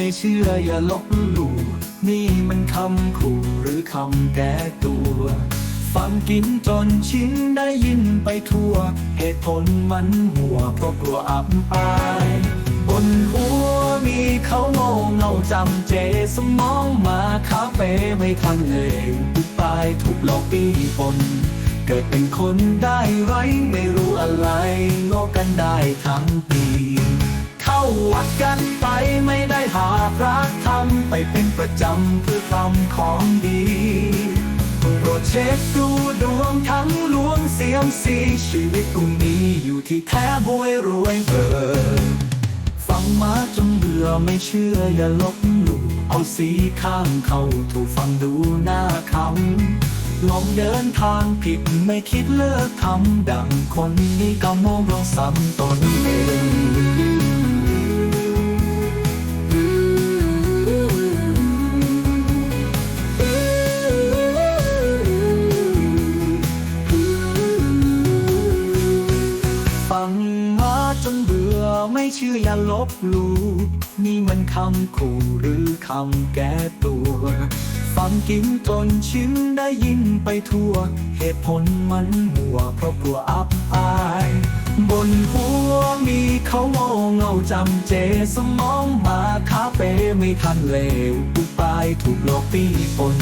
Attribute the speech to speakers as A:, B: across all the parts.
A: ไม่เชื่ออย่าลบหลู่นี่มันคำขู่หรือคำแก้ตัว ฟังกินจนชินได้ยินไปทั่ว เหตุผลมันหัวเพราะกลัวอับอายบนหัวมีเขาโง่เงาจำเจสมองมาคาเฟ่ไม่ทันเลยอุปายถูกหลอกปีปนเกิดเป็นคนได้ไรไม่รู้อะไรโลกกันได้ทั้งปี เข้าวัดกันไป ระทำไปเป็นประจำเพื่อทำของดีโปรดเช็คดูดวงทั้งลวงเสียมสีชีวิตตรงนี้อยู่ที่แท้บวยรวยเบอร์ฟังมาจนเบื่อไม่เชื่ออย่าลบหลู่เอาสีข้างเขาถูกฟังดูหน้าคำลองเดินทางผิดไม่คิดเลิกทำดังคนนี้ก็มองลองซ้ำตนเอง จนเบื่อไม่เชื่ออย่าลบลู่นี่มันคำขู่หรือคำแก้ตัว ฟังกินจนชินได้ยินไปทั่ว เหตุผลมันหัวเพราะกลัวอับอาย บนหัวมีเขาโง่เงาจำเจสมองมาคาเฟ่ไม่ทันเลวอุปายถูกหลอกปีปน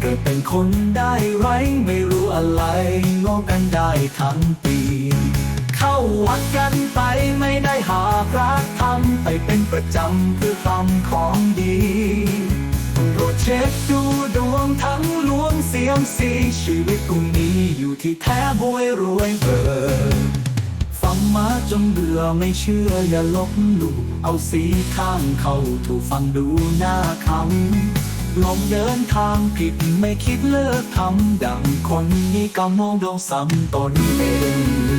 A: เกิดเป็นคนได้ไรไม่รู้อะไรโลกกันได้ทั้งปี เข้าวัดกันไปไม่ได้หาพระทำไปเป็นประจำเพื่อทำของดีโปรดเช็คดูดวงทั้งลวงเสียมสีชีวิตตรงนี้อยู่ที่แท้บวยรวยเบอร์ฟังมาจนเบื่อไม่เชื่ออย่าลบหลู่เอาสีข้างเข้าถูกฟังดูหน้าคำลองเดินทางผิดไม่คิดเลิกทำดังคนนี้ก็มองดวงซ้ำตนเอง